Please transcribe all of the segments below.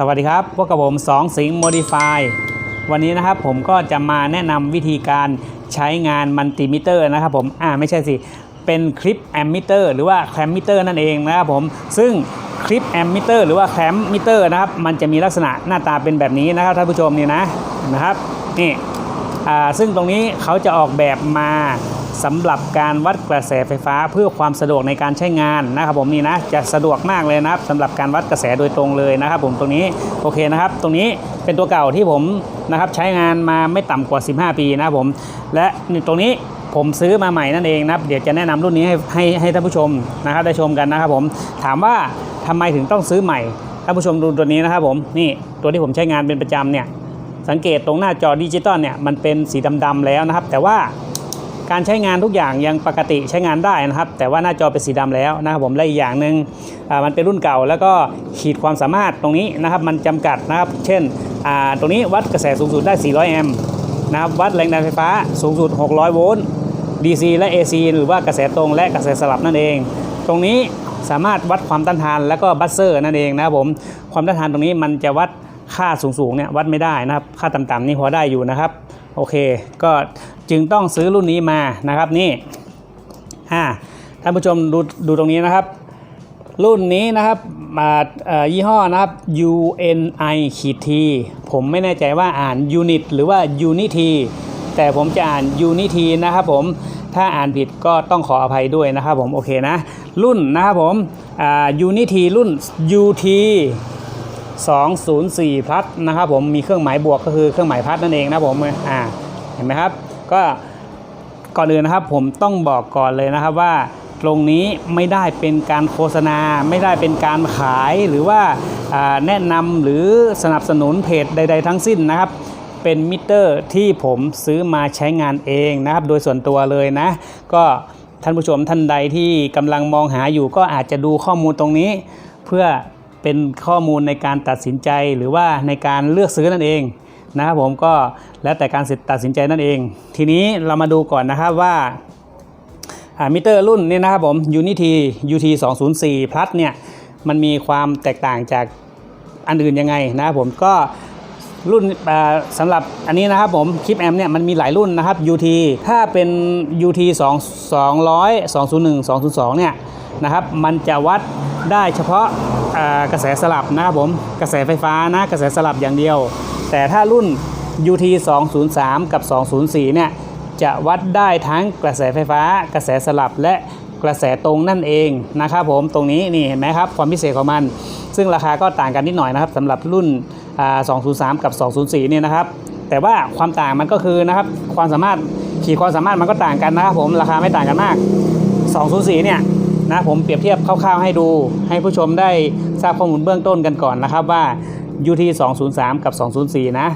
สวัสดีครับ พวกกับผม2สิงห์ Modify วันนี้นะครับผมก็จะมาแนะนำวิธีการใช้งานมัลติมิเตอร์นะครับผม อ่าไม่ใช่สิ เป็นคลิปแอมมิเตอร์หรือว่าแคมมิเตอร์นั่นเองนะครับผม ซึ่งคลิปแอมมิเตอร์หรือว่าแคมมิเตอร์นะครับ มันจะมีลักษณะหน้าตาเป็นแบบนี้นะครับท่านผู้ชมนี่นะนะครับ นี่ อ่า ซึ่งตรงนี้เขาจะออกแบบมา สำหรับการวัดกระแสไฟฟ้าเพื่อความสะดวกในการใช้งานนะครับผมนี่นะจะสะดวกมากเลยนะครับสำหรับการวัดกระแสโดยตรงเลยนะครับ ผมตรงนี้โอเคนะครับ ตรงนี้เป็นตัวเก่าที่ผมนะครับใช้งานมาไม่ต่ำกว่า 15 ปีนะครับผม และตรงนี้ผมซื้อมาใหม่นั่นเองนะครับ เดี๋ยวจะแนะนำรุ่นนี้ให้ให้ให้ท่านผู้ชมนะครับได้ชมกันนะครับผมถามว่าทำไมถึงต้องซื้อใหม่ท่านผู้ชมดูตัวนี้นะครับผมนี่ตัวที่ผมใช้งานเป็นประจำเนี่ยสังเกตตรงหน้าจอดิจิตอลเนี่ยมันเป็นสีดำๆแล้วนะครับ แต่ว่า การใช้งานทุกอย่างยังปกติใช้งานได้นะครับ แต่ว่าหน้าจอเป็นสีดำแล้วนะครับผมและอีกอย่างหนึ่งมันเป็นรุ่นเก่า แล้วก็ขีดความสามารถตรงนี้นะครับมันจำกัดนะครับ เช่นตรงนี้วัดกระแสสูงสุดได้ 400 แอมป์นะครับวัดแรงดันไฟฟ้าสูงสุด 600 โวลต์ DC และ AC หรือว่ากระแสตรงและกระแสสลับนั่นเอง ตรงนี้สามารถวัดความต้านทานและก็บัสเซอร์นั่นเองนะครับผมความต้านทานตรงนี้มันจะวัดค่าสูงๆเนี่ยวัดไม่ได้นะครับ ค่าต่ำๆนี่พอได้อยู่นะครับ โอเค ก็ จึงต้องซื้อรุ่นนี้มานะครับนี่อ่าท่านผู้ชมดูดูตรงนี้นะครับ รุ่นนี้นะครับมายี่ห้อนะครับ UNI ขีด T ผมไม่แน่ใจว่าอ่าน Unit หรือว่า Unity แต่ผมจะอ่าน Unity นะครับผมถ้าอ่านผิดก็ต้องขออภัยด้วยนะครับผมโอเคนะรุ่นนะครับผมอ่า Unity รุ่น UT 204พัทนะครับผมมีเครื่องหมายบวกก็คือเครื่องหมายพัทนั่นเองนะผมอ่าเห็นไหมครับ ก็ก่อนอื่นนะครับผมต้องบอกก่อนเลยนะครับว่าตรงนี้ไม่ได้เป็นการโฆษณา ไม่ได้เป็นการขายหรือว่าอ่าแนะนำหรือสนับสนุนเพจใด ๆ ทั้งสิ้นนะครับ เป็นมิเตอร์ที่ผมซื้อมาใช้งานเองนะครับ โดยส่วนตัวเลยนะ ก็ท่านผู้ชมท่านใดที่กำลังมองหาอยู่ก็อาจจะดูข้อมูลตรงนี้ เพื่อเป็นข้อมูลในการตัดสินใจหรือว่าในการเลือกซื้อนั่นเองนะครับผมก็ แล้วแต่การตัดสินใจนั่นเอง ทีนี้เรามาดูก่อนนะครับว่ามิเตอร์รุ่นนี้นะครับผม Unity UT 204 Plus เนี่ยมันมีความแตกต่างจากอันอื่นยังไงนะครับผมก็รุ่นสำหรับอันนี้นะครับผมคลิปแอมเนี่ยมันมีหลายรุ่นนะครับ UT ถ้าเป็น UT 2 200 201 202 เนี่ยนะครับมันจะวัดได้เฉพาะกระแสสลับนะครับผมกระแสไฟฟ้านะกระแสสลับอย่างเดียว แต่ถ้ารุ่น UT 203 กับ 204 เนี่ยจะวัดได้ทั้งกระแสไฟฟ้า กระแสสลับและกระแสตรงนั่นเองนะครับผมตรงนี้นี่เห็นไหมครับความพิเศษของมัน ซึ่งราคาก็ต่างกันนิดหน่อยนะครับสำหรับรุ่น 203 กับ 204 เนี่ยนะครับ แต่ว่าความต่างมันก็คือนะครับความสามารถขีดความสามารถมันก็ต่างกันนะครับผมราคาไม่ต่างกันมาก 204 เนี่ยนะผมเปรียบเทียบคร่าวๆให้ดู ให้ผู้ชมได้ทราบข้อมูลเบื้องต้นกันก่อนนะครับว่า UT 203 กับ 204 นะ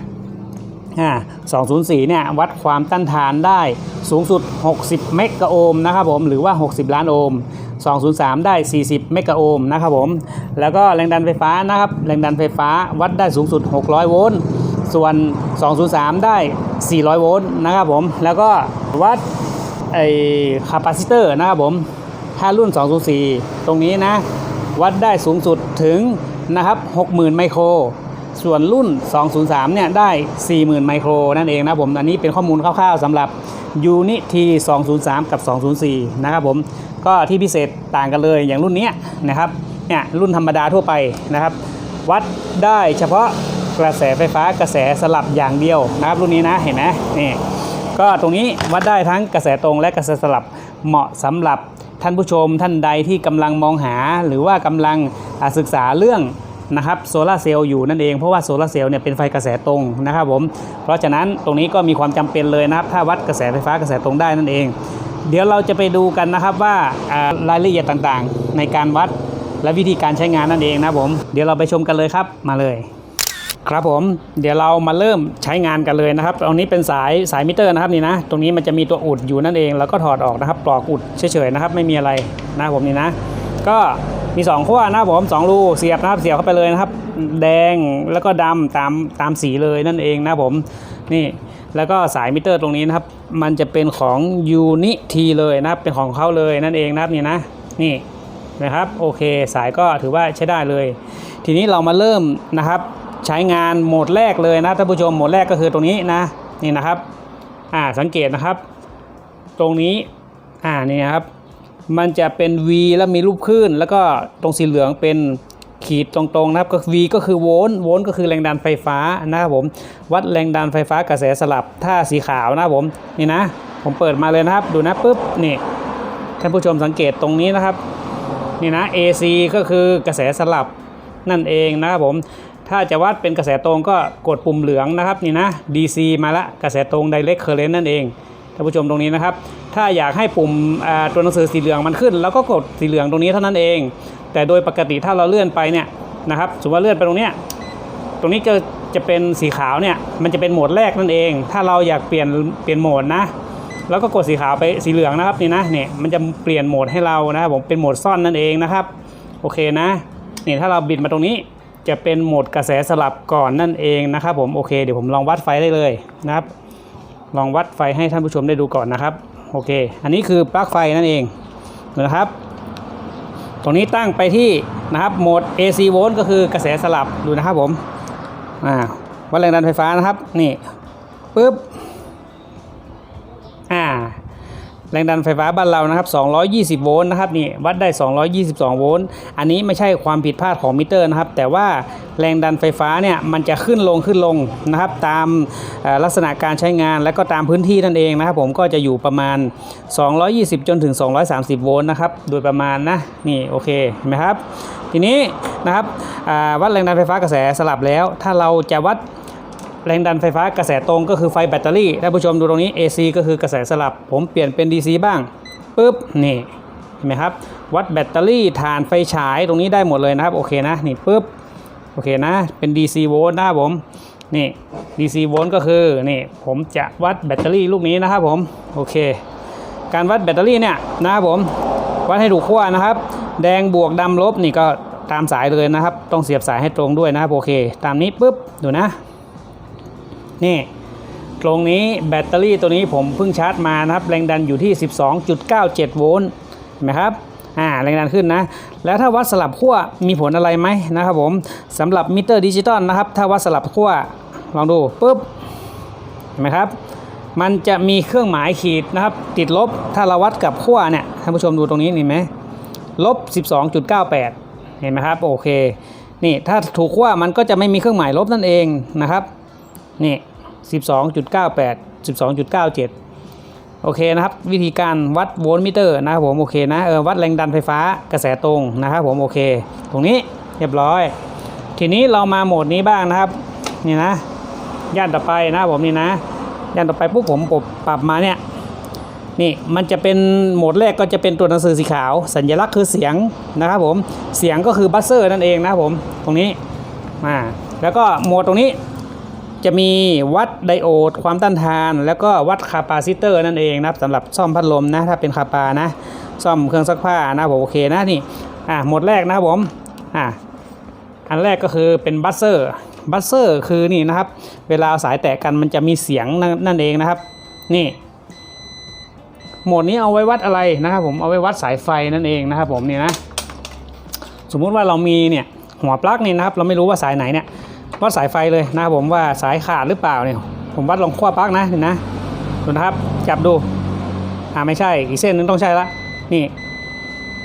204 เนี่ยวัดความต้านทานได้สูงสุด 60 เมกะโอห์มนะครับผมหรือว่า 60 ล้านโอห์ม203 ได้ 40 เมกะโอห์มนะครับผมแล้วก็แรงดันไฟฟ้านะครับแรงดันไฟฟ้าวัดได้สูงสุด 600 โวลต์ส่วน 203 ได้ 400 โวลต์นะครับผมแล้วก็วัดไอ้คาปาซิเตอร์นะครับผมถ้ารุ่น 204 ตรงนี้นะ วัดได้สูงสุดถึงนะครับ 60,000 ไมโคร ส่วนรุ่น 203 เนี่ย ได้ 40,000 ไมโคร นั่นเองนะผม อันนี้เป็นข้อมูลคร่าวๆสำหรับ Unity 203 กับ 204 นะครับผม ก็ที่พิเศษต่างกันเลยอย่างรุ่นเนี้ยนะครับ เนี่ย รุ่นธรรมดาทั่วไปนะครับ วัดได้เฉพาะกระแสไฟฟ้ากระแสสลับอย่างเดียวนะครับ รุ่นนี้นะ เห็นไหมนี่ก็ตรงนี้วัดได้ทั้งกระแสตรงและกระแสสลับเหมาะสำหรับท่านผู้ชมท่านใดที่กำลังมองหา หรือว่ากำลังศึกษาเรื่อง นะครับโซลาเซลล์อยู่นั่นเองเพราะว่าโซลาเซลล์เนี่ยเป็นไฟกระแสตรงนะครับผมเพราะฉะนั้นตรงนี้ก็มีความจำเป็นเลยนะครับ ถ้าวัดกระแสไฟฟ้ากระแสตรงได้นั่นเอง เดี๋ยวเราจะไปดูกันนะครับว่ารายละเอียดต่างๆ ในการวัดและวิธีการใช้งานนั่นเองนะผมเดี๋ยวเราไปชมกันเลยครับมาเลย ครับผมเดี๋ยวเรามาเริ่มใช้งานกันเลยนะครับตรงนี้เป็นสายสายมิเตอร์นะครับนี่นะ ตรงนี้มันจะมีตัวอุดอยู่นั่นเอง แล้วก็ถอดออกนะครับปลอกอุดเฉยๆนะครับ ไม่มีอะไรนะผมนี่นะ ก็ มี2ขั้วนะครับผมสองรูเสียบนะครับเสียบเข้าไปเลยนะครับ แดงแล้วก็ดำตามตามสีเลยนั่นเองนะผมนี่แล้วก็สายมิเตอร์ตรงนี้นะครับ มันจะเป็นของ Unity เลยนะครับเป็นของเขาเลยนั่นเองนะครับนี่นะนี่นะครับโอเคสายก็ถือว่าใช้ได้เลย ทีนี้เรามาเริ่มนะครับใช้งานโหมดแรกเลยนะท่านผู้ชมโหมดแรกก็คือตรงนี้นะนี่นะครับอ่าสังเกตนะครับ ตรงนี้อ่านี่นะครับ มันจะเป็น V แล้วมีรูปคลื่นแล้วก็ตรงสีเหลืองเป็นขีดตรงๆนะครับก็ V ก็คือโวลต์โวลต์ก็คือแรงดันไฟฟ้านะครับผมวัดแรงดันไฟฟ้ากระแสสลับถ้าสีขาวนะครับผมนี่นะ ผมเปิดมาเลยนะครับ ดูนะปุ๊บนี่ท่านผู้ชมสังเกตตรงนี้นะครับนี่นะ AC ก็คือกระแสสลับนั่นเองนะครับผมถ้าจะวัดเป็นกระแสตรงก็กดปุ่มเหลืองนะครับนี่นะ DC มาละกระแสตรง Direct Current นั่นเองท่านผู้ชมตรงนี้นะครับ ถ้าอยากให้ปุ่มตัวหนังสือสีเหลืองมันขึ้น แล้วก็กดสีเหลืองตรงนี้เท่านั้นเอง แต่โดยปกติถ้าเราเลื่อนไปเนี่ยนะครับสมมติว่าเลื่อนไปตรงเนี้ยตรงนี้จะจะเป็นสีขาวเนี่ยมันจะเป็นโหมดแรกนั่นเอง ถ้าเราอยากเปลี่ยนเปลี่ยนโหมดนะ แล้วก็กดสีขาวไปสีเหลืองนะครับนี่นะเนี่ยมันจะเปลี่ยนโหมดให้เรานะครับผมเป็นโหมดซ่อนนั่นเองนะครับโอเคนะนี่ถ้าเราบิดมาตรงนี้จะเป็นโหมดกระแสสลับก่อนนั่นเองนะครับผมโอเคเดี๋ยวผมลองวัดไฟได้เลยนะครับ ลองวัดไฟให้ท่านผู้ชมได้ดูก่อนนะครับ โอเค อันนี้คือปลั๊กไฟนั่นเองนะครับ ตรงนี้ตั้งไปที่นะครับโหมด AC โวลต์ก็คือกระแสสลับดูนะครับผมอ่าวัดแรงดันไฟฟ้านะครับนี่ปึ๊บอ่า แรงดันไฟฟ้าบ้านเรานะครับ220 โวลต์นะครับนี่วัดได้ 222 โวลต์อันนี้ไม่ใช่ความผิดพลาดของมิเตอร์นะครับ แต่ว่าแรงดันไฟฟ้าเนี่ยมันจะขึ้นลงขึ้นลงนะครับ ตามลักษณะการใช้งานและก็ตามพื้นที่นั่นเองนะครับ ผมก็จะอยู่ประมาณ 220 จนถึง 230 โวลต์นะครับ โดยประมาณนะนี่โอเคเห็นไหมครับ ทีนี้นะครับวัดแรงดันไฟฟ้ากระแสสลับแล้ว ถ้าเราจะวัด แรงดันไฟฟ้ากระแสตรงก็คือไฟแบตเตอรี่ท่านผู้ชมดูตรงนี้ AC ก็คือกระแสสลับ ผมเปลี่ยนเป็น DC บ้างปุ๊บนี่เห็นไหมครับ วัดแบตเตอรี่ฐานไฟฉายตรงนี้ได้หมดเลยนะครับ โอเคนะนี่ปุ๊บโอเคนะ เป็น DC โวลต์นะครับผมนี่ DC โวลต์ก็คือนี่ผมจะวัดแบตเตอรี่ลูกนี้นะครับผมโอเค การวัดแบตเตอรี่เนี่ยนะครับผมวัดให้ถูกขั้วนะครับ แดงบวกดำลบนี่ก็ตามสายเลยนะครับ ต้องเสียบสายให้ตรงด้วยนะครับโอเค ตามนี้ปุ๊บดูนะ นี่ ตรงนี้แบตเตอรี่ตัวนี้ผมเพิ่งชาร์จมานะครับ แรงดันอยู่ที่ 12.97 โวลต์เห็นไหมครับอ่าแรงดันขึ้นนะ แล้วถ้าวัดสลับขั้วมีผลอะไรไหมนะครับผมสำหรับมิเตอร์ดิจิตอลนะครับ ถ้าวัดสลับขั้วลองดูปุ๊บเห็นไหมครับ มันจะมีเครื่องหมายขีดนะครับ ติดลบถ้าเราวัดกับขั้วเนี่ยท่านผู้ชมดูตรงนี้เห็นไหมลบ 12.98 เห็นไหมครับ โอเค นี่ถ้าถูกขั้วมันก็จะไม่มีเครื่องหมายลบนั่นเองนะครับ นี่ 12.98 12.97 โอเคนะครับ วิธีการวัดโวลต์มิเตอร์นะครับผมโอเคนะเออวัดแรงดันไฟฟ้ากระแสตรงนะครับผมโอเค ตรงนี้เรียบร้อย ทีนี้เรามาโหมดนี้บ้างนะครับนี่นะ ย่านต่อไปนะผมนี่นะ ย่านต่อไปปุ๊บผมปรับปรับมาเนี่ยนี่มันจะเป็นโหมดแรกก็จะเป็นตัวหนังสือสีขาว สัญลักษณ์คือเสียงนะครับผมเสียงก็คือบัสเซอร์นั่นเองนะครับผมตรงนี้มาแล้วก็โหมดตรงนี้ จะมีวัดไดโอดความต้านทาน แล้วก็วัดคาปาซิเตอร์นั่นเองนะครับสำหรับซ่อมพัดลมนะถ้าเป็นคาปานะ ซ่อมเครื่องซักผ้านะผมโอเคนะนี่อะโหมดแรกนะครับผมอะอันแรกก็คือเป็นบัสเซอร์บัสเซอร์คือนี่นะครับ เวลาสายแตะกันมันจะมีเสียงนั่นเองนะครับ นี่โหมดนี้เอาไว้วัดอะไรนะครับผมเอาไว้วัดสายไฟนั่นเองนะครับผมนี่นะสมมุติว่าเรามีเนี่ยหัวปลั๊กนี่นะครับ เราไม่รู้ว่าสายไหนเนี่ย วัดสายไฟเลยนะครับผมว่าสายขาดหรือเปล่าเนี่ย ผมวัดลองขั้วปลั๊กนะนี่นะดูนะครับจับดูอ่าไม่ใช่อีกเส้นนึงต้องใช่ละนี่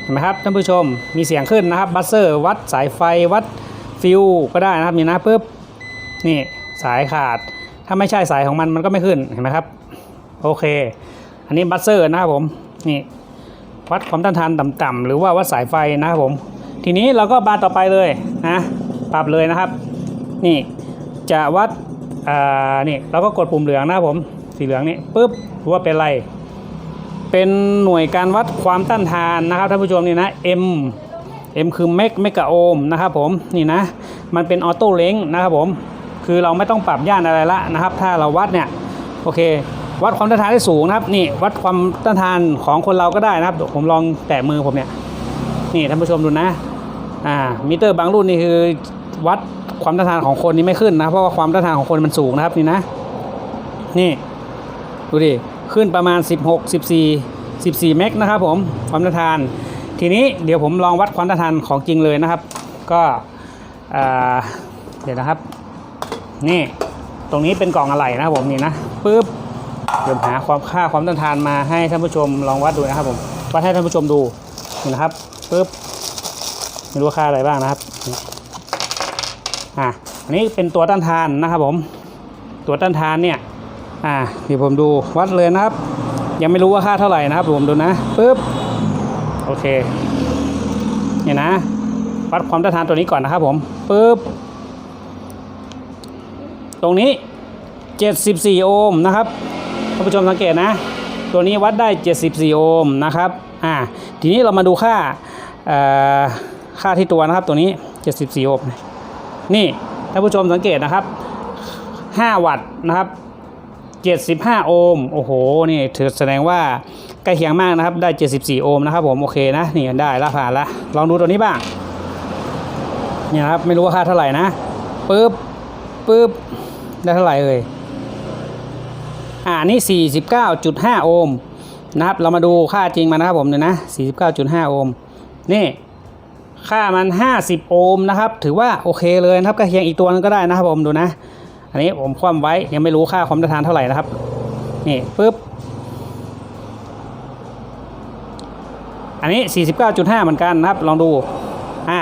เห็นไหมครับท่านผู้ชมมีเสียงขึ้นนะครับบัสเซอร์วัดสายไฟวัดฟิวก็ได้นะครับนี่นะปุ๊บนี่สายขาด ถ้าไม่ใช่สายของมันมันก็ไม่ขึ้นเห็นไหมครับโอเค อันนี้บัสเซอร์นะครับผมนี่วัดความต้านทานต่ำๆหรือว่าวัดสายไฟนะครับผม ทีนี้เราก็บานต่อไปเลยนะปรับเลยนะครับ นี่จะวัดอ่านี่เราก็กดปุ่มเหลืองนะผมสีเหลืองนี่ปุ๊บว่าเป็นไร เป็นหน่วยการวัดความต้านทานนะครับท่านผู้ชมนี่นะ M M คือเมกเมกะโอห์มนะครับผมนี่นะมันเป็นออโต้เล้งนะครับผมคือเราไม่ต้องปรับย่านอะไรละนะครับ ถ้าเราวัดเนี่ยโอเค วัดความต้านทานได้สูงนะครับนี่วัดความต้านทานของคนเราก็ได้นะครับผมลองแตะมือผมเนี่ยนี่ท่านผู้ชมดูนะอ่ามิเตอร์บางรุ่นนี่คือวัด ความต้านทานของคนนี่ไม่ขึ้นนะ เพราะว่าความต้านทานของคนมันสูงนะครับนี่นะ นี่ ดูดิ ขึ้นประมาณ 16 14 14เมกนะครับผม ความต้านทาน ทีนี้เดี๋ยวผมลองวัดความต้านทานของจริงเลยนะครับ ก็เดี๋ยวนะครับ นี่ ตรงนี้เป็นกล่องอะไหล่นะครับผมนี่นะปึ๊บ เดี๋ยวหาความค่าความต้านทานมาให้ท่านผู้ชมลองวัดดูนะครับผม วัดให้ท่านผู้ชมดู นี่นะครับปึ๊บ ไม่รู้ค่าอะไรบ้างนะครับ อะอันนี้เป็นตัวต้านทานนะครับผม ตัวต้านทานเนี่ย อ่าเดี๋ยวผมดูวัดเลยนะครับ ยังไม่รู้ว่าค่าเท่าไหร่นะครับผมดูนะปึ๊บโอเคเนี่ยนะ วัดความต้านทานตัวนี้ก่อนนะครับผมปึ๊บตรงนี้ 74 โอห์มนะครับท่านผู้ชมสังเกตนะ ตัวนี้วัดได้ 74 โอห์มนะครับอ่าทีนี้เรามาดูค่าอ่อค่าที่ตัวนะครับตัวนี้ 74 โอห์ม นี่ท่านผู้ชมสังเกตนะครับ 5 วัตต์นะครับ 75 โอห์มโอ้โหนี่ถือแสดงว่าใกล้เคียงมากนะครับ ได้ 74 โอห์มนะครับผมโอเคนะนี่ได้ละผ่านละลองดูตัวนี้บ้างเนี่ยครับไม่รู้ว่าค่าเท่าไหร่นะปึ๊บปึ๊บได้เท่าไหร่เอ่ยอ่านี่ 49.5 โอห์มนะครับเรามาดูค่าจริงมันนะครับผมเดี๋ยวนะ 49.5 โอห์มนี่ ค่ามัน 50 โอห์มนะครับ ถือว่าโอเคเลยนะครับกล้เคียงอีกตัวนึงก็ได้นะครับผมดูนะ อันนี้ผมคว่ำไว้ยังไม่รู้ค่าความต้านทานเท่าไหร่นะครับ นี่ปึ๊บ อันนี้ 49.5 เหมือนกันนะครับ ลองดู อ่า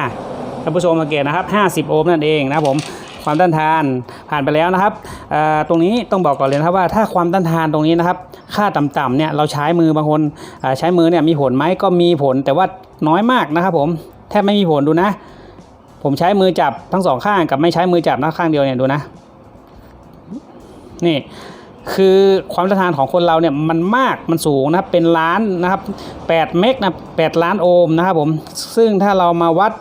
ท่านผู้ชมสังเกตนะครับ 50 โอห์มนั่นเองนะครับผมความต้านทานผ่านไปแล้วนะครับเอ่อตรงนี้ต้องบอกก่อนเลยนะครับว่าถ้าความต้านทานตรงนี้นะครับ ค่าต่ำๆเนี่ยเราใช้มือบางคนใช้มือเนี่ยมีผลไหมก็มีผลแต่ว่าน้อยมากนะครับผม ทบไม่มีผลดูนะ ผมใช้มือจับทั้งสองข้างกับไม่ใช้มือจับนะข้างเดียวเนี่ยดูนะ นี่คือความต้านทานของคนเราเนี่ยมันมากมันสูงนะครับเป็นล้านนะครับ8เมกนะ8ล้านโอห์มนะครับผมซึ่งถ้าเรามาวัด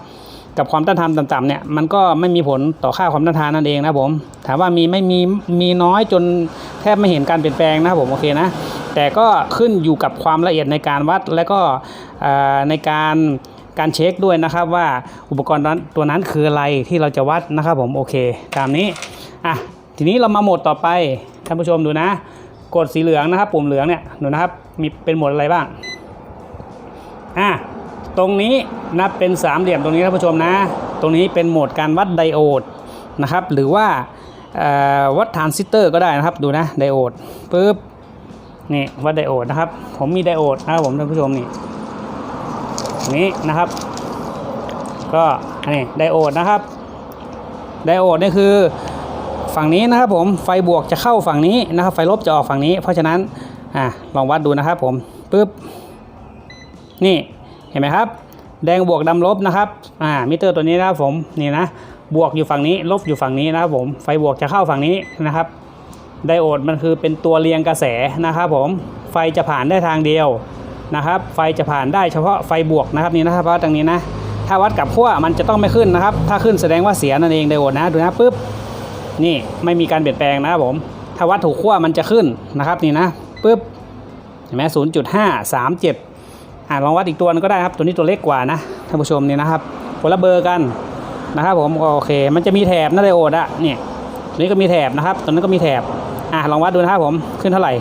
กับความต้านทานต่ำๆเนี่ยมันก็ไม่มีผลต่อค่าความต้านทานนั่นเองนะผมถามว่ามีไม่มีมีน้อยจนแทบไม่เห็นการเปลี่ยนแปลงนะครับผมโอเคนะแต่ก็ขึ้นอยู่กับความละเอียดในการวัดและก็ในการ การเช็คด้วยนะครับว่าอุปกรณ์นั้นตัวนั้นคืออะไรที่เราจะวัดนะครับผมโอเค ตามนี้อะทีนี้เรามาโหมดต่อไปท่านผู้ชมดูนะ กดสีเหลืองนะครับ ปุ่มเหลืองเนี่ยดูนะครับมีเป็นโหมดอะไรบ้างอะตรงนี้นับเป็นสามเหลี่ยมตรงนี้ท่านผู้ชมนะ ตรงนี้เป็นโหมดการวัดไดโอดนะครับหรือว่าวัดทรานซิสเตอร์ก็ได้นะครับดูนะไดโอดปึ๊บนี่วัดไดโอดนะครับผมมีไดโอดนะครับผมท่านผู้ชมนี่ นี้นะครับ ก็นนี้ไดโอดนะครับ ไดโอดนี่คือฝั่งนี้นะครับผมไฟบวกจะเข้าฝั่งนี้นะครับ ไฟลบจะออกฝั่งนี้ เพราะฉะนั้นอะลองวัดดูนะครับผมปึ๊บนี่เห็นไหมครับ แดงบวกดำลบนะครับอ่ามิเตอร์ตัวนี้นะครับผมนี่นะบวกอยู่ฝั่งนี้ลบอยู่ฝั่งนี้นะครับผมไฟบวกจะเข้าฝั่งนี้นะครับไดโอดมันคือเป็นตัวเรียงกระแสนะครับผมไฟจะผ่านได้ทางเดียว นะครับ ไฟจะผ่านได้เฉพาะไฟบวกนะครับนี่นะครับเพราะตรงนี้นะ ถ้าวัดกับขั้วมันจะต้องไม่ขึ้นนะครับ ถ้าขึ้นแสดงว่าเสียนั่นเองไดโอดนะดูนะปึ๊บนี่ไม่มีการเปลี่ยนแปลงนะครับผม ถ้าวัดถูกขั้วมันจะขึ้นนะครับนี่นะปึ๊บเห็นไหมศูนย์จุดห้าสามเจ็ดอ่าลองวัดอีกตัวนึงก็ได้ครับ ตัวนี้ตัวเล็กกว่านะท่านผู้ชมนี่นะครับคนละเบอร์กันนะครับผมโอเค มันจะมีแถบนะไดโอดอะเนี่ยตัวนี้ก็มีแถบนะครับตัวนั้นก็มีแถบอ่าลองวัดดูนะครับผมขึ้นเท่าไหร่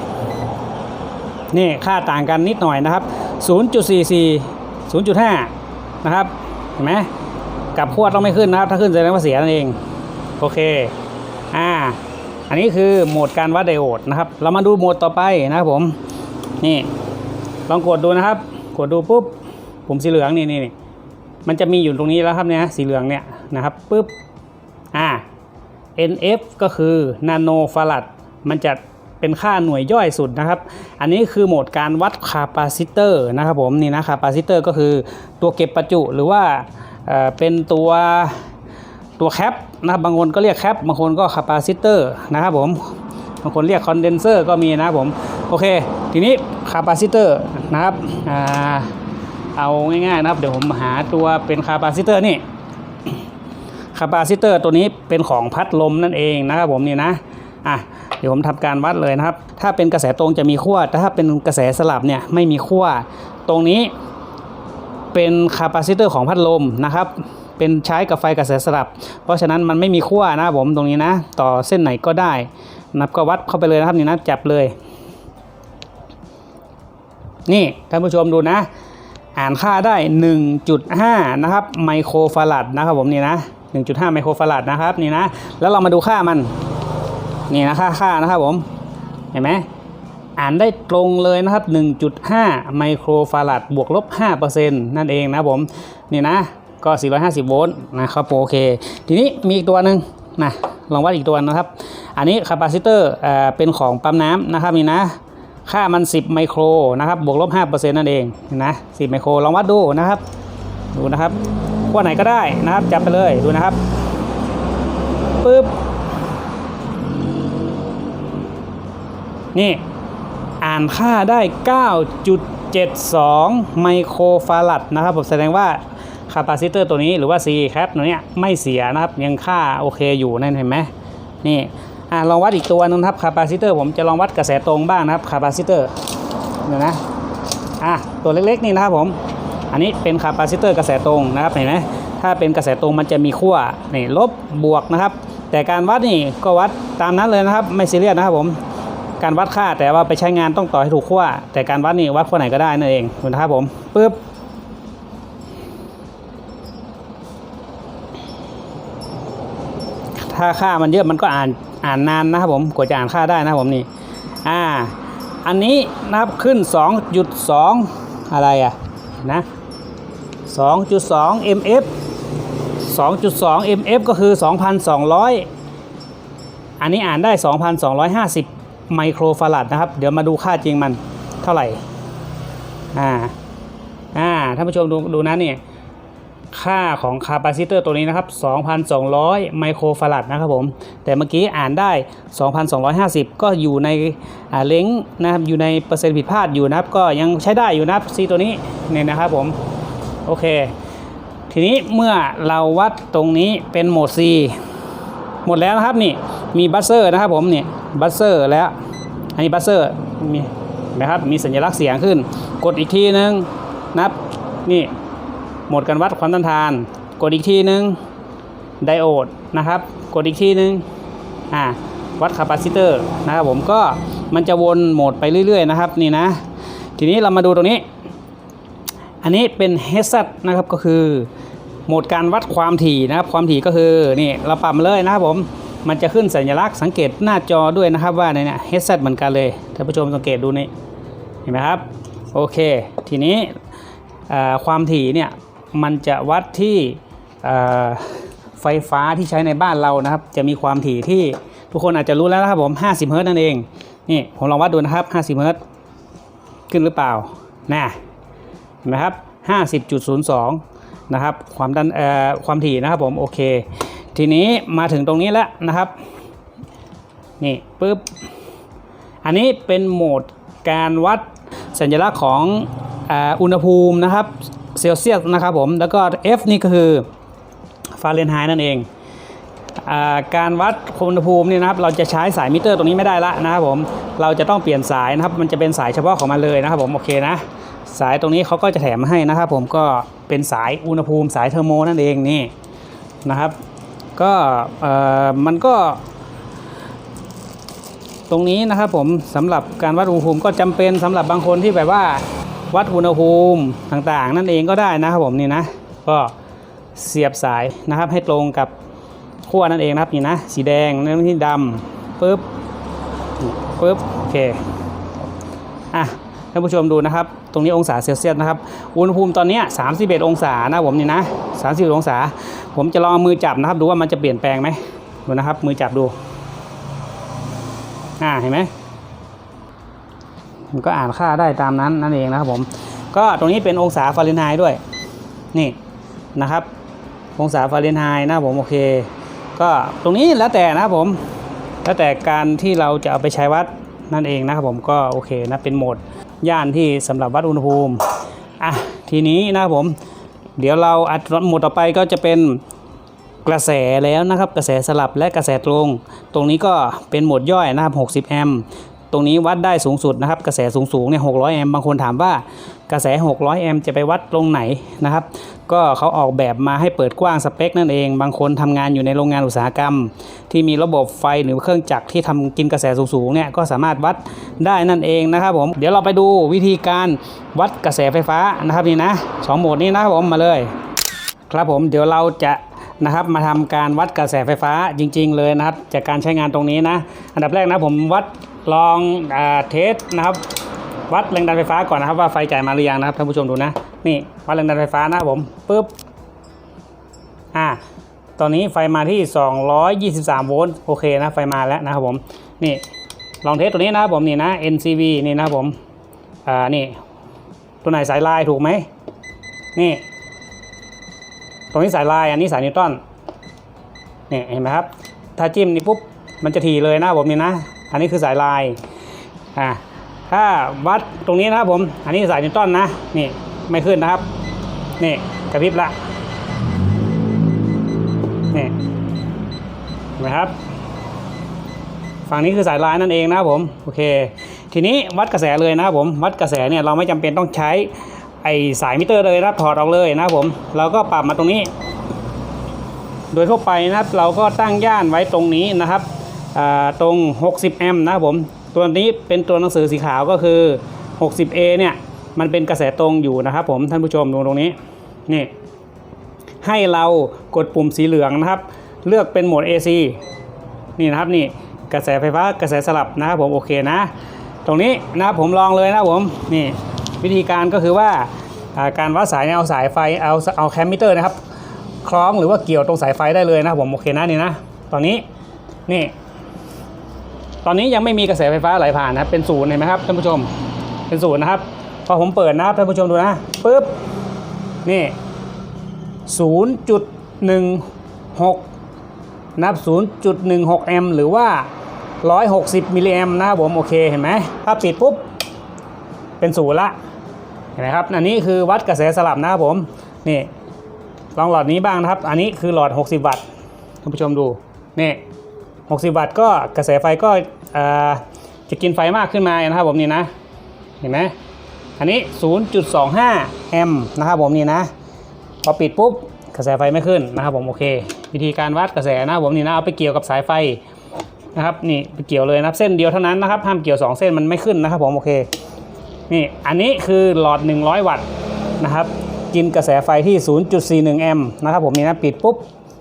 นี่ค่าต่างกันนิดหน่อยนะครับ 0.44 0.5 นะครับ เห็นไหมกับขั้วต้องไม่ขึ้นนะครับ ถ้าขึ้นแสดงว่าเสียนั่นเอง โอเค อ่า อันนี้คือโหมดการวัดไดโอดนะครับ เรามาดูโหมดต่อไปนะครับผม นี่ ลองกดดูนะครับ กดดูปุ๊บ ปุ่มสีเหลืองนี่นี่นี่มันจะมีอยู่ตรงนี้แล้วครับเนี่ยสีเหลืองเนี่ยนะครับปุ๊บ อ่า NF ก็คือนาโนฟารัดมันจะ เป็นค่าหน่วยย่อยสุดนะครับ อันนี้คือโหมดการวัดคาปาซิเตอร์นะครับผมนี่นะคาปาซิเตอร์ก็คือตัวเก็บประจุหรือว่าเเป็นตัวตัวแคปนะครับบางคนก็เรียกแคปบางคนก็คาปาซิเตอร์นะครับผมบางคนเรียกคอนเดนเซอร์ก็มีนะครับผมโอเค ทีนี้คาปาซิเตอร์นะครับอเอาง่ายๆนะครับ เดี๋ยวผมหาตัวเป็นคาปาซิเตอร์นี่คาปาซิเตอร์ตัวนี้เป็นของพัดลมนั่นเองนะครับผมนี่นะอะ เดี๋ยวผมทำการวัดเลยนะครับ ถ้าเป็นกระแสตรงจะมีขั้วแต่ถ้าเป็นกระแสสลับเนี่ยไม่มีขั้วตรงนี้เป็นคาปาซิเตอร์ของพัดลมนะครับ เป็นใช้กับไฟกระแสสลับ เพราะฉะนั้นมันไม่มีขั้วนะครับผมตรงนี้นะ ต่อเส้นไหนก็ได้นับก็วัดเข้าไปเลยนะครับนี่นะจับเลย นี่ท่านผู้ชมดูนะ อ่านค่าได้ 1.5 นะครับไมโครฟาราดนะครับผมนี่นะ 1.5 ไมโครฟาราดนะครับนี่นะ แล้วเรามาดูค่ามัน นี่นะค่าค่านะครับผมเห็นไหมอ่านได้ตรงเลยนะครับ 1.5 ไมโครฟาราดบวกลบ5%นั่นเองนะผมนี่นะก็ 450 โวลต์นะครับโอเค ทีนี้มีอีกตัวหนึ่งนะลองวัดอีกตัวนะครับ อันนี้คาปาซิเตอร์เป็นของปั๊มน้ำนะครับนี่นะ ค่ามัน 10 ไมโครนะครับบวกลบ5%นั่นเองนะ10 ไมโครลองวัดดูนะครับ ดูนะครับขั้วไหนก็ได้นะครับจับไปเลยดูนะครับปึ๊บ นี่อ่านค่าได้ 9.72 ไมโครฟาราดนะครับผมแสดงว่าคาปาซิเตอร์ตัวนี้หรือว่า C ครับตัวเนี้ยไม่เสียนะครับ ยังค่าโอเคอยู่นั่นเห็นไหมนี่อ่าลองวัดอีกตัวนึงครับคาปาซิเตอร์ผมจะลองวัดกระแสตรงบ้างนะครับคาปาซิเตอร์เดี๋ยวนะอะตัวเล็กๆนี่นะครับผมอันนี้เป็นคาปาซิเตอร์กระแสตรงนะครับเห็นไหมถ้าเป็นกระแสตรงมันจะมีขั้วนี่ลบบวกนะครับ แต่การวัดนี่ก็วัดตามนั้นเลยนะครับไม่ซีเรียสนะครับผม การวัดค่าแต่ว่าไปใช้งานต้องต่อให้ถูกขั้วแต่การวัดนี่วัดขั้วไหนก็ได้นั่นเองนะครับผมปึ๊บถ้าค่ามันเยอะมันก็อ่านอ่านนานนะครับผมกว่าจะอ่านค่าได้นะครับผมนี่อ่าอันนี้นะครับขึ้น 2.2 อะไรอะนะ2.2 mf 2.2 mf ก็คือ 2,200 อันนี้อ่านได้ 2,250 ไมโครฟาราดนะครับ เดี๋ยวมาดูค่าจริงมันเท่าไหร่ อ่า อ่า ท่านผู้ชมดูดูนะเนี่ย ค่าของคาปาซิเตอร์ตัวนี้นะครับ 2,200 ไมโครฟาราดนะครับผม แต่เมื่อกี้อ่านได้ 2,250 ก็อยู่ในอ่าเลงนะครับ อยู่ในเปอร์เซ็นต์ผิดพลาดอยู่นะครับ ก็ยังใช้ได้อยู่นะครับ C ตัวนี้เนี่ยนะครับผม โอเค ทีนี้เมื่อเราวัดตรงนี้เป็นโหมด C หมดแล้วนะครับนี่มีบัสเซอร์นะครับผมนี่บัสเซอร์แล้ว อันนี้บัสเซอร์มีนะครับมีสัญลักษณ์เสียงขึ้น กดอีกทีนึงนับนี่หมดการวัดความต้านทาน กดอีกทีนึงไดโอดนะครับ กดอีกทีนึงอ่าวัดคาปาซิเตอร์นะครับผมก็มันจะวนโหมดไปเรื่อยๆนะครับนี่นะ ทีนี้เรามาดูตรงนี้ อันนี้เป็น h e a d s e t นะครับก็คือ หมดการวัดความถี่นะครับ ความถี่ก็คือนี่เราปรับมาเลยนะครับผมมันจะขึ้นสัญลักษณ์สังเกตหน้าจอด้วยนะครับว่าในเนี่ย headset เหมือนกันเลยท่านผู้ชมสังเกตดูนี่เห็นไหมครับโอเค ทีนี้ความถี่เนี่ยมันจะวัดที่ไฟฟ้าที่ใช้ในบ้านเรานะครับ จะมีความถี่ที่ทุกคนอาจจะรู้แล้วนะครับผม 50เฮิรตซ์นั่นเองนี่ผมลองวัดดูนะครับ 50เฮิร์ตขึ้นหรือเปล่าน่ะเห็นไหมครับ 50.02 นะครับ ความดันเอ่อความถี่นะครับผมโอเค ทีนี้มาถึงตรงนี้แล้วนะครับนี่ปุ๊บอันนี้เป็นโหมดการวัดสัญลักษณ์ของอ่าอุณหภูมินะครับเซลเซียสนะครับผมแล้วก็ F นี่ก็คือฟาเรนไฮต์นั่นเองอ่าการวัดอุณหภูมิเนี่ยนะครับเราจะใช้สายมิเตอร์ตรงนี้ไม่ได้ละนะครับผมเราจะต้องเปลี่ยนสายนะครับมันจะเป็นสายเฉพาะของมันเลยนะครับผมโอเคนะ สายตรงนี้เขาก็จะแถมให้นะครับ ผมก็เป็นสายอุณหภูมิสายเทอร์โมนั่นเองนี่นะครับ ก็เออมันก็ ตรงนี้นะครับผมสำหรับการวัดอุณหภูมิก็จำเป็นสำหรับบางคนที่แบบว่าวัดอุณหภูมิต่างๆ นั่นเองก็ได้นะครับผมนี่นะ ก็เสียบสายนะครับ ให้ตรงกับขั้วนั่นเองนะครับนี่นะ สีแดงนั่นที่ดำปึ๊บปึ๊บโอเคอะ ท่านผู้ชมดูนะครับ ตรงนี้องศาเซลเซียสนะครับ อุณหภูมิตอนนี้ 31 องศานะผมนี่นะ31องศา ผมจะลองมือจับนะครับ ดูว่ามันจะเปลี่ยนแปลงไหมดูนะครับ มือจับดู อ่าเห็นไหมมันก็อ่านค่าได้ตามนั้นนั่นเองนะครับผม ก็ตรงนี้เป็นองศาฟาเรนไฮต์ด้วย นี่นะครับ องศาฟาเรนไฮต์นะผมโอเค ก็ตรงนี้แล้วแต่นะครับผมแล้วแต่การที่เราจะเอาไปใช้วัดนั่นเองนะครับผมก็โอเคนะเป็นโหมด ย่านที่สำหรับวัดอุณหภูมิอะทีนี้นะครับผม เดี๋ยวเราอัดหมดต่อไปก็จะเป็นกระแสแล้วนะครับกระแสสลับและกระแสตรง ตรงนี้ก็เป็นโหมดย่อยนะครับ 60 แอมป์ ตรงนี้วัดได้สูงสุดนะครับ กระแสสูงสูงเนี่ย600แอมป์บางคนถามว่ากระแส 600 แอมป์จะไปวัดตรงไหนนะครับ ก็เขาออกแบบมาให้เปิดกว้างสเปคนั่นเอง บางคนทำงานอยู่ในโรงงานอุตสาหกรรม ที่มีระบบไฟหรือเครื่องจักรที่ทำกินกระแสสูงๆเนี่ยก็สามารถวัดได้นั่นเองนะครับผมเดี๋ยวเราไปดูวิธีการวัดกระแสไฟฟ้านะครับนี่นะสองโหมดนี้นะครับผมมาเลย ครับผมเดี๋ยวเราจะนะครับมาทำการวัดกระแสไฟฟ้าจริง ๆ เลยนะครับ จากการใช้งานตรงนี้นะ อันดับแรกนะผมวัด ลองอเทสนะครับ วัดแรงดันไฟฟ้าก่อนนะครับ ว่าไฟจ่ายมาหรือยังนะครับท่านผู้ชมดูนะนี่วัดแรงดันไฟฟ้านะครับผมปุ๊บอ่าตอนนี้ไฟมาที่ 223 โวลต์โอเคนะไฟมาแล้วนะครับผมนี่ลองเทสตัวนี้นะครับผมนี่นะ NCV นี่นะครับผมอ่านี่ตัวไหนสายลายถูกไหมนี่ตรงนี้สายลายอันนี้สายนิวตันนี่เห็นไหมครับ ถ้าจิ้มนี่ปุ๊บมันจะถี่เลยนะผมนี่นะ อันนี้คือสายลายอ่าถ้าวัดตรงนี้นะครับผม อันนี้สายนิวตันนะ นี่ไม่ขึ้นนะครับ นี่กระพริบละ นี่เห็นไหมครับ ฝั่งนี้คือสายลายนั่นเองนะครับผม โอเค ทีนี้วัดกระแสเลยนะครับผม วัดกระแสเนี่ยเราไม่จำเป็นต้องใช้ไอสายมิเตอร์เลยนะครับถอดออกเลยนะครับผม เราก็ปรับมาตรงนี้ โดยทั่วไปนะครับ เราก็ตั้งย่านไว้ตรงนี้นะครับ ตรง 60 แอมป์นะครับผม ตัวนี้เป็นตัวหนังสือสีขาวก็คือ 60A เนี่ยมันเป็นกระแสตรงอยู่นะครับผมท่านผู้ชมดูตรงนี้นี่ให้เรากดปุ่มสีเหลืองนะครับ เลือกเป็นโหมด AC นี่นะครับนี่กระแสไฟฟ้ากระแสสลับนะครับผมโอเคนะ ตรงนี้นะครับผมลองเลยนะครับผมนี่วิธีการก็คือว่าการวัดสายเนี่ยเอาสายไฟเอาเอาแคมมิเตอร์นะครับ คล้องหรือว่าเกี่ยวตรงสายไฟได้เลยนะครับผมโอเคนะนี่นะตอนนี้นี่ ตอนนี้ยังไม่มีกระแสไฟฟ้าไหลผ่านนะครับเป็นศูนย์เห็นไหมครับท่านผู้ชมเป็นศูนย์นะครับ พอผมเปิดนะครับท่านผู้ชมดูนะปุ๊บนี่ศูนย์จุดหนึ่งหกนับ 0.16 แอมป์หรือว่า 160 มิลลิแอมป์นะครับผม โอเค เห็นไหมถ้าปิดปุ๊บ เป็นศูนย์ละ เห็นไหมครับ อันนี้คือวัดกระแสสลับนะครับผม นี่ ลองหลอดนี้บ้างนะครับ อันนี้คือหลอด 60 วัตต์ ท่านผู้ชมดู นี่ 60 วัตต์ก็กระแสไฟก็จะกินไฟมากขึ้นมานะครับผมนี่นะ เห็นไหมอันนี้ 0.25 แอมป์นะครับผมนี่นะ พอปิดปุ๊บกระแสไฟไม่ขึ้นนะครับผมโอเค วิธีการวัดกระแสนะครับผมนี่นะเอาไปเกี่ยวกับสายไฟนะครับนี่ไปเกี่ยวเลยนะครับเส้นเดียวเท่านั้นนะครับห้ามเกี่ยว 2 เส้นมันไม่ขึ้นนะครับผมโอเคนี่อันนี้คือหลอด 100 วัตต์นะครับกินกระแสไฟที่ 0.41 แอมป์นะครับผมนี่นะปิดปุ๊บ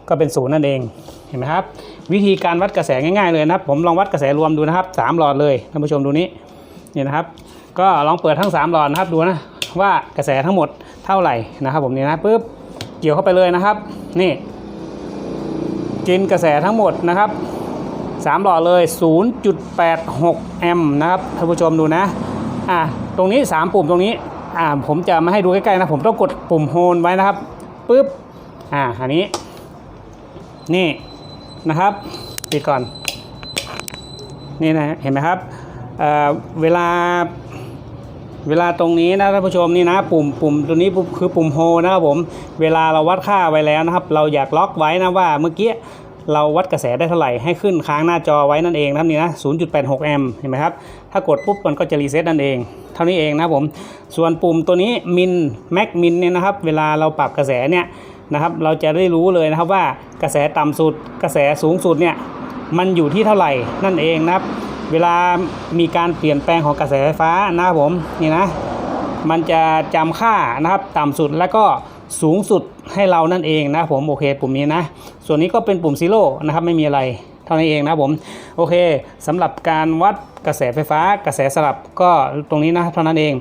ก็เป็นศูนย์นั่นเองเห็นไหมครับวิธีการวัดกระแสง่ายๆเลยนะครับ ผมลองวัดกระแสรวมดูนะครับสามหลอดเลยท่านผู้ชมดูนี้นี่นะครับ ก็ลองเปิดทั้ง 3 หลอดนะครับดูนะว่ากระแสทั้งหมดเท่าไหร่นะครับผมนี่นะปุ๊บเกี่ยวเข้าไปเลยนะครับ นี่กินกระแสทั้งหมดนะครับ3หลอดเลย 0.86 แอมป์นะครับท่านผู้ชมดูนะอะตรงนี้ 3 ปุ่มตรงนี้อ่าผมจะมาให้ดูใกล้ๆนะผมต้องกดปุ่มโฮลไว้นะครับปุ๊บอ่าอันนี้นี่ นะครับปิดก่อนนี่นะเห็นไหมครับเเวลาเวลาตรงนี้นะท่านผู้ชมนี่นะปุ่มปุ่มตัวนี้ปุ๊บคือปุ่มโฮนะครับผมเวลาเราวัดค่าไว้แล้วนะครับ เราอยากล็อกไว้นะว่าเมื่อกี้เราวัดกระแสได้เท่าไหร่ให้ขึ้นค้างหน้าจอไว้นั่นเองนะครับนี่นะ 0.86 แอมป์เห็นไหมครับ ถ้ากดปุ๊บมันก็จะรีเซ็ตนั่นเอง เท่านี้เองนะครับผม ส่วนปุ่มตัวนี้มินแม็กมินเนี่ยนะครับ เวลาเราปรับกระแสเนี่ย นะครับ เราจะได้รู้เลยนะครับว่ากระแสต่ำสุด กระแสสูงสุดเนี่ยมันอยู่ที่เท่าไหร่นั่นเองนะครับ เวลามีการเปลี่ยนแปลงของกระแสไฟฟ้านะครับผมนี่นะมันจะจำค่านะครับต่ำสุดแล้วก็สูงสุดให้เรานั่นเองนะผมโอเคปุ่มนี้นะ ส่วนนี้ก็เป็นปุ่มซีโร่นะครับไม่มีอะไรเท่านั้นเองนะผมโอเคสำหรับการวัดกระแสไฟฟ้า กระแสสลับก็ตรงนี้นะเท่านั้นเอง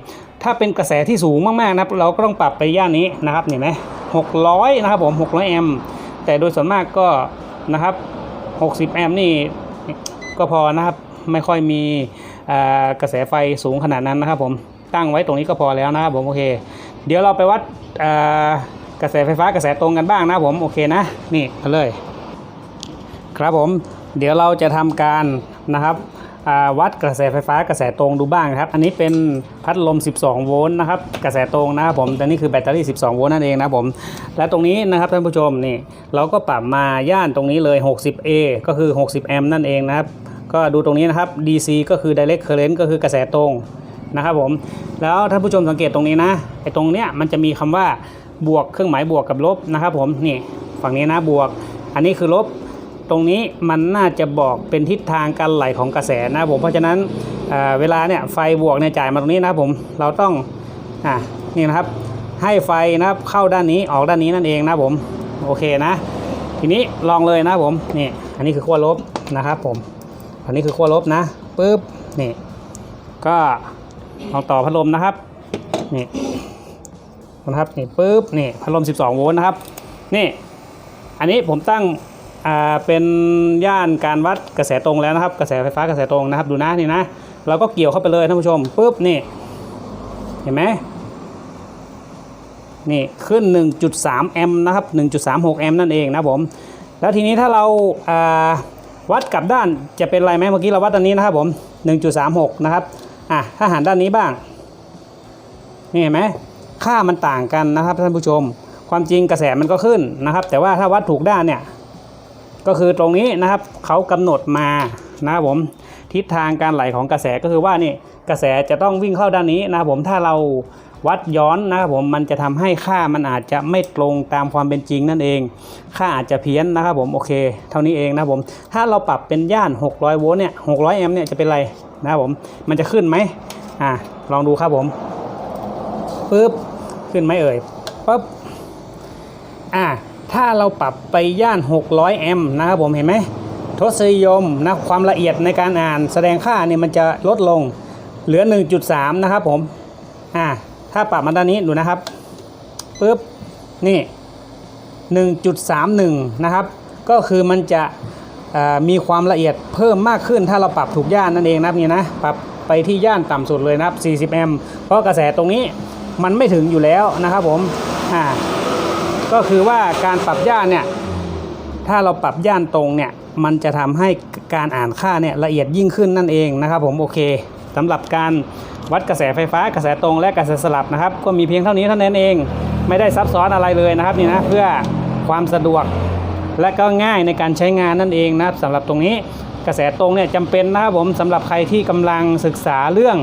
ถ้าเป็นกระแสที่สูงมากๆนะครับเราก็ต้องปรับไปย่านนี้นะครับเห็นไหม 600 นะครับผม 600 แอมป์แต่โดยส่วนมากก็นะครับ 60 แอมป์นี่ก็พอนะครับ ไม่ค่อยมีกระแสไฟสูงขนาดนั้นนะครับผมตั้งไว้ตรงนี้ก็พอแล้วนะครับผมโอเค เดี๋ยวเราไปวัดกระแสไฟฟ้ากระแสตรงกันบ้างนะครับผมโอเคนะนี่มาเลย ครับผมเดี๋ยวเราจะทำการนะครับ วัดกระแสไฟฟ้ากระแสตรงดูบ้างครับ อันนี้เป็นพัดลม 12 โวลต์นะครับ กระแสตรงนะครับผมแต่นี่คือแบตเตอรี่ 12 โวลต์นั่นเองนะผม และตรงนี้นะครับท่านผู้ชมนี่เราก็ปรับมาย่านตรงนี้เลย 60A ก็คือ 60 แอมป์นั่นเองนะครับ ก็ดูตรงนี้นะครับ DC ก็คือ direct current ก็คือกระแสตรงนะครับผม แล้วท่านผู้ชมสังเกตตรงนี้นะ ไอ้ตรงเนี้ยมันจะมีคำว่าบวกเครื่องหมายบวกกับลบนะครับผม นี่ฝั่งนี้นะบวก อันนี้คือลบ ตรงนี้มันน่าจะบอกเป็นทิศทางการไหลของกระแสนะผมเพราะฉะนั้นเเวลาเนี่ยไฟบวกเนี่ยจ่ายมาตรงนี้นะผมเราต้องอะนี่นะครับให้ไฟนะครับเข้าด้านนี้ออกด้านนี้นั่นเองนะผมโอเคนะ ทีนี้ลองเลยนะผมนี่อันนี้คือขั้วลบนะครับผมอันนี้คือขั้วลบนะปุ๊บนี่ก็ลองต่อพัดลมนะครับนี่นะครับนี่ปุ๊บนี่พัดลม 12 โวลต์นะครับนี่อันนี้ผมตั้ง อ่าเป็นย่านการวัดกระแสตรงแล้วนะครับ กระแสไฟฟ้ากระแสตรงนะครับ ดูนะนี่นะ เราก็เกี่ยวเข้าไปเลยท่านผู้ชมปุ๊บนี่ เห็นไหมนี่ขึ้น 1.3 แอมป์นะครับ 1.36 แอมป์นั่นเองนะผม แล้วทีนี้ถ้าเราาวัดกลับด้านจะเป็นอะไรไหมเมื่อกี้เราวัดด้านนี้นะครับผม 1.36 นะครับ อะ ถ้าหันด้านนี้บ้าง นี่เห็นไหม ค่ามันต่างกันนะครับท่านผู้ชม ความจริงกระแสมันก็ขึ้นนะครับ แต่ว่าถ้าวัดถูกด้านเนี่ย ก็คือตรงนี้นะครับเขากำหนดมานะครับผมทิศทางการไหลของกระแสก็คือว่านี่กระแสจะต้องวิ่งเข้าด้านนี้นะครับผมถ้าเราวัดย้อนนะครับผมมันจะทำให้ค่ามันอาจจะไม่ตรงตามความเป็นจริงนั่นเอง ค่าอาจจะเพี้ยนนะครับผมโอเค เท่านี้เองนะครับผมถ้าเราปรับเป็นย่าน 600 โวลต์เนี่ย 600 แอมป์เนี่ยจะเป็นไรนะครับผมมันจะขึ้นไหมอ่าลองดูครับผมปึ๊บขึ้นไหมเอ่ยปึ๊บอ่า ถ้าเราปรับไปย่าน 600 แอมป์นะครับผมเห็นไหมทศนิยมนะความละเอียดในการอ่านแสดงค่าเนี่ยมันจะลดลงเหลือ 1.3 นะครับผมอ่าถ้าปรับมาด้านนี้ดูนะครับปึ๊บนี่ 1.31 นะครับ ก็คือมันจะมีความละเอียดเพิ่มมากขึ้นถ้าเราปรับถูกย่านนั่นเองนะครับนี่นะปรับไปที่ย่านต่ำสุดเลยนะครับ 40 แอมป์เพราะกระแสตรงนี้มันไม่ถึงอยู่แล้วนะครับผมอ่า ก็คือว่าการปรับย่านเนี่ยถ้าเราปรับย่านตรงเนี่ยมันจะทำให้การอ่านค่าเนี่ยละเอียดยิ่งขึ้นนั่นเองนะครับ ผมโอเคสำหรับการวัดกระแสไฟฟ้ากระแสตรงและกระแสสลับนะครับ ก็มีเพียงเท่านี้เท่านั้นเอง ไม่ได้ซับซ้อนอะไรเลยนะครับนี่นะเพื่อความสะดวกและก็ง่ายในการใช้งานนั่นเองนะครับสำหรับตรงนี้กระแสตรงเนี่ยจำเป็นนะครับผมสำหรับใครที่กำลังศึกษาเรื่อง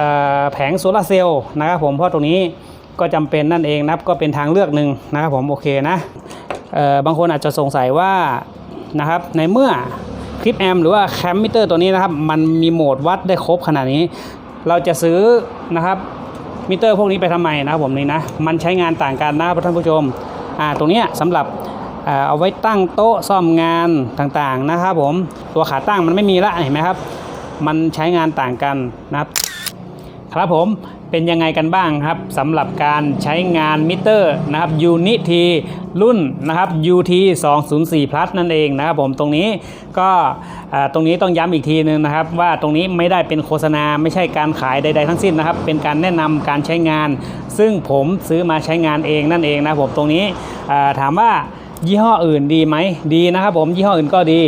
ออแผงโซลาร์เซลล์นะครับผมเพราะตรงนี้ ก็จำเป็นนั่นเองนะครับก็เป็นทางเลือกหนึ่งนะครับผมโอเคนะเอ่อบางคนอาจจะสงสัยว่านะครับในเมื่อคลิปแอมหรือว่าแคมมิเตอร์ตัวนี้นะครับมันมีโหมดวัดได้ครบขนาดนี้ เราจะซื้อนะครับมิเตอร์พวกนี้ไปทำไมนะครับผมนี่นะมันใช้งานต่างกันนะครับท่านผู้ชมอ่าตรงนี้ยสำหรับอ่าเอาไว้ตั้งโต๊ะซ่อมงานต่างๆนะครับผมตัวขาตั้งมันไม่มีละเห็นไหมครับ มันใช้งานต่างกันนะครับ ครับผม เป็นยังไงกันบ้างครับสำหรับการใช้งานมิเตอร์นะครับ Unity รุ่นนะครับ UT 204 plus นั่นเองนะครับผมตรงนี้ก็ตรงนี้ต้องย้ำอีกทีนึงนะครับ ว่าตรงนี้ไม่ได้เป็นโฆษณาไม่ใช่การขายใด ๆ ทั้งสิ้นนะครับ เป็นการแนะนำการใช้งาน ซึ่งผมซื้อมาใช้งานเองนั่นเองนะครับผมตรงนี้ถามว่ายี่ห้ออื่นดีไหมดีนะครับผมยี่ห้ออื่นก็ดี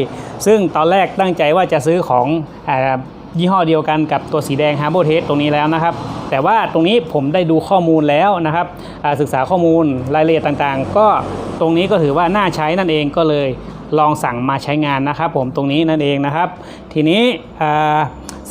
ซึ่งตอนแรกตั้งใจว่าจะซื้อของอยี่ห้อเดียวกันกับตัวสีแดง h a r b o r t e s ตรงนี้แล้วนะครับ แต่ว่าตรงนี้ผมได้ดูข้อมูลแล้วนะครับศึกษาข้อมูลรายละเอียดต่างๆ ก็ตรงนี้ก็ถือว่าน่าใช้นั่นเองก็เลยลองสั่งมาใช้งานนะครับผมตรงนี้นั่นเองนะครับ ทีนี้อ่า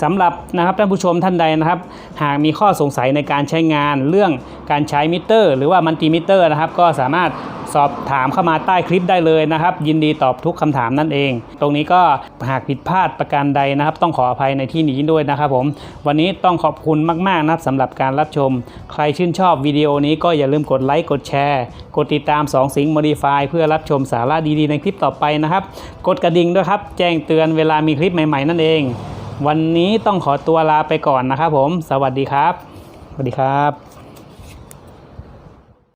สำหรับนะครับท่านผู้ชมท่านใดนะครับ หากมีข้อสงสัยในการใช้งานเรื่องการใช้มิเตอร์ หรือว่ามัลติมิเตอร์นะครับ ก็สามารถ สอบถามเข้ามาใต้คลิปได้เลยนะครับ ยินดีตอบทุกคำถามนั่นเอง ตรงนี้ก็หากผิดพลาดประการใดนะครับ ต้องขออภัยในที่นี้ด้วยนะครับผม วันนี้ต้องขอบคุณมากๆนะครับสำหรับการรับชม ใครชื่นชอบวิดีโอนี้ก็อย่าลืมกดไลค์กดแชร์ กดติดตาม 2 สิง Modify เพื่อรับชมสาระดีๆ ในคลิปต่อไปนะครับ กดกระดิ่งด้วยครับ แจ้งเตือนเวลามีคลิปใหม่ๆ นั่นเอง วันนี้ต้องขอตัวลาไปก่อนนะครับผม สวัสดีครับ สวัสดีครับ